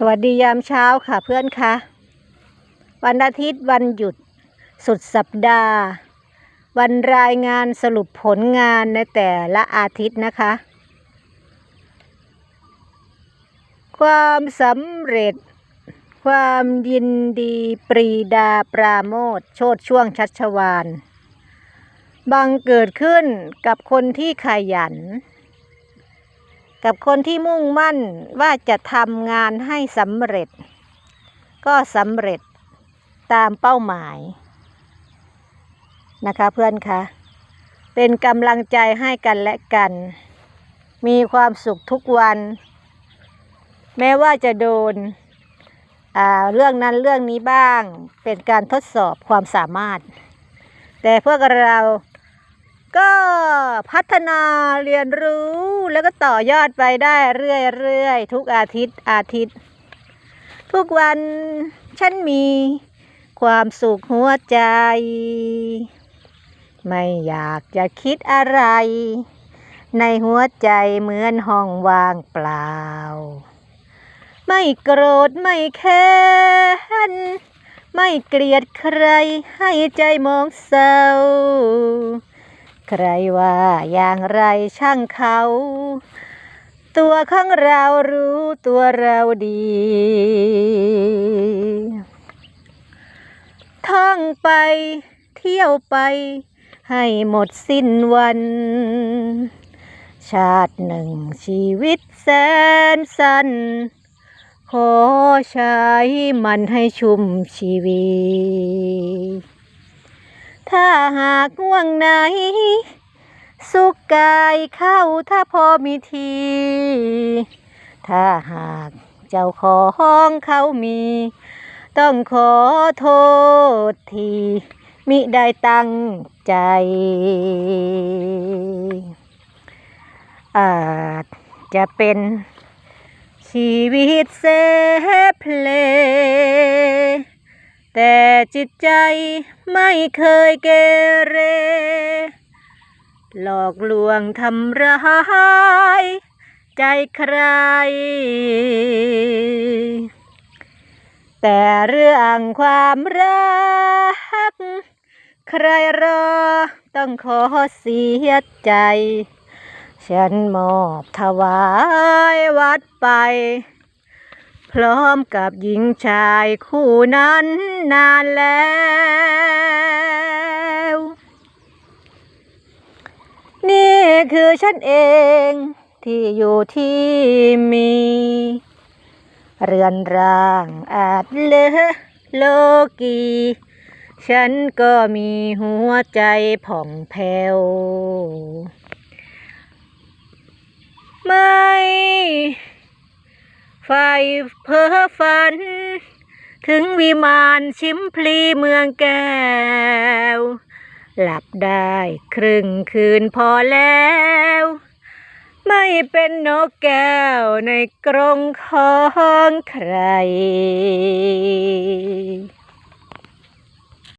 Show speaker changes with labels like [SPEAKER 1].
[SPEAKER 1] สวัสดียามเช้าค่ะเพื่อนคะวันอาทิตย์วันหยุด สุดสัปดาห์ วันรายงานสรุปผลงานในแต่ละอาทิตย์นะคะ ความสำเร็จ ความยินดีปรีดาปราโมทโชดช่วงชัชวานบังเกิดขึ้นกับคนที่ขยัน กับคนที่มุ่งมั่นว่าจะทำงานให้สำเร็จ ก็สำเร็จตามเป้าหมายนะคะเพื่อนคะเป็นกำลังใจให้กันและกัน มีความสุขทุกวัน แม้ว่าจะโดนอ่าเรื่องนั้นเรื่องนี้บ้างเป็นการทดสอบความสามารถ แต่พวกเรา ก็พัฒนาเรียนรู้แล้วก็ต่อยอดไปได้เรื่อยๆ ทุกอาทิตย์อาทิตย์ ทุกวันฉันมีความสุขหัวใจ ไม่อยากจะคิดอะไร ในหัวใจเหมือนห้องว่างเปล่า ไม่โกรธไม่แค้นไม่เกลียดใครให้ใจมองเศร้า ใครว่าอย่างไรช่างเขา ตัวข้างเรารู้ตัวเราดี ท่องไปเที่ยวไป ให้หมดสิ้นวัน ชาติหนึ่งชีวิตแสนสั้น ขอใช้มันให้ชุ่มชีวิต ถ้าหากง่วงไหน สุขกายเข้าถ้าพอมีที ถ้าหากเจ้าของเขามี ต้องขอโทษที มิได้ตั้งใจ อาจจะเป็นชีวิตเซเพลแต่ จิตใจไม่เคยเกเร หลอกลวงทำร้ายใจใคร แต่เรื่องความรัก ใครรอต้องขอเสียใจ ฉันมอบถวายวัดไป ร้อมกับหญิงชายคู่นั้นนานแล้ว นี่คือฉันเองที่อยู่ที่มี เรือนร่างอาจเลอะโลกี ฉันก็มีหัวใจผ่องแผ้วม่ ไฟเพ้อฝัน ถึงวิมานชิมพลีเมืองแก้ว หลับได้ครึ่งคืนพอแล้ว ไม่เป็นนกแก้วในกรงของใคร